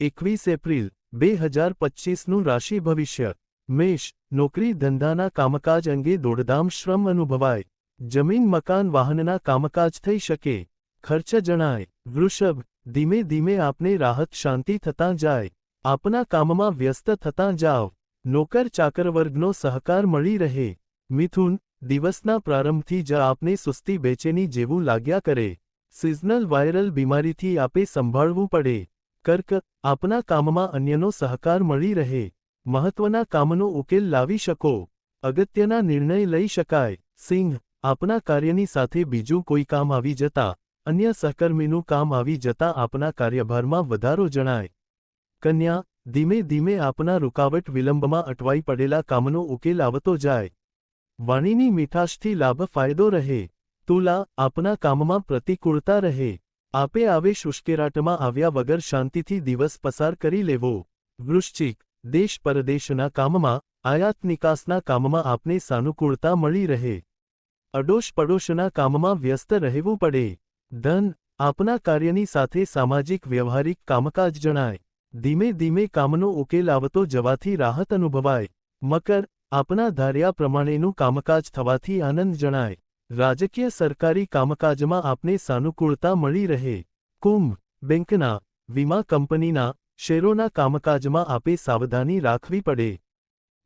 એકવીસ એપ્રિલ, બે હજાર પચીસનું રાશિ ભવિષ્ય. મેષ, નોકરી ધંધાના કામકાજ અંગે દોડધામ શ્રમ અનુભવાય. જમીન, મકાન, વાહનના કામકાજ થઈ શકે. ખર્ચ જણાય. વૃષભ, ધીમે ધીમે આપને રાહત શાંતિ થતાં જાય. આપના કામમાં વ્યસ્ત થતાં જાઓ. નોકર ચાકર વર્ગનો સહકાર મળી રહે. મિથુન, દિવસના પ્રારંભથી જ આપને સુસ્તી બેચેની જેવું લાગ્યા કરે. સિઝનલ વાયરલ બીમારીથી આપે સંભાળવું પડે. કર્ક, આપના કામમાં અન્યનો સહકાર મળી રહે. મહત્વના કામનો ઉકેલ લાવી શકો. અગત્યના નિર્ણય લઈ શકાય. સિંહ, આપના કાર્યની સાથે બીજું કોઈ કામ આવી જતા, અન્ય સહકર્મીનું કામ આવી જતા આપના કાર્યભારમાં વધારો જણાય. કન્યા, ધીમે ધીમે આપના રૂકાવટ વિલંબમાં અટવાઈ પડેલા કામનો ઉકેલ આવતો જાય. વાણીની મીઠાશથી લાભ ફાયદો રહે. તુલા, આપના કામમાં પ્રતિકૂળતા રહે. આપે આવેશ ઉશ્કેરાટમાં આવ્યા વગર શાંતિથી દિવસ પસાર કરી લેવો. વૃશ્ચિક, દેશ પરદેશના કામમાં આયાત નિકાસના કામમાં આપને સાનુકૂળતા મળી રહે. અડોશ પડોશના કામમાં વ્યસ્ત રહેવું પડે. ધન, આપના કાર્યની સાથે સામાજિક વ્યવહારિક કામકાજ જણાય. ધીમે ધીમે કામનો ઉકેલ આવતો જવાથી રાહત અનુભવાય. મકર, આપના ધાર્યા પ્રમાણેનું કામકાજ થવાથી આનંદ જણાય. રાજકીય સરકારી કામકાજમાં આપને સાનુકૂળતા મળી રહે. કુંભ, બેંકના, વીમા કંપનીના શેરોના કામકાજમાં આપે સાવધાની રાખવી પડે.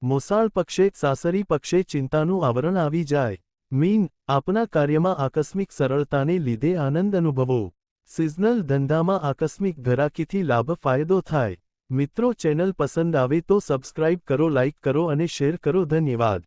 મોસાળ પક્ષે, સાસરી પક્ષે ચિંતાનું આવરણ આવી જાય. મીન, આપના કાર્યમાં આકસ્મિક સરળતાને લીધે આનંદ અનુભવો. સિઝનલ ધંધામાં આકસ્મિક ઘરાકીથી લાભ ફાયદો થાય. મિત્રો ચેનલ પસંદ આવે તો સબસ્ક્રાઇબ કરો, લાઇક કરો અને શેર કરો. ધન્યવાદ.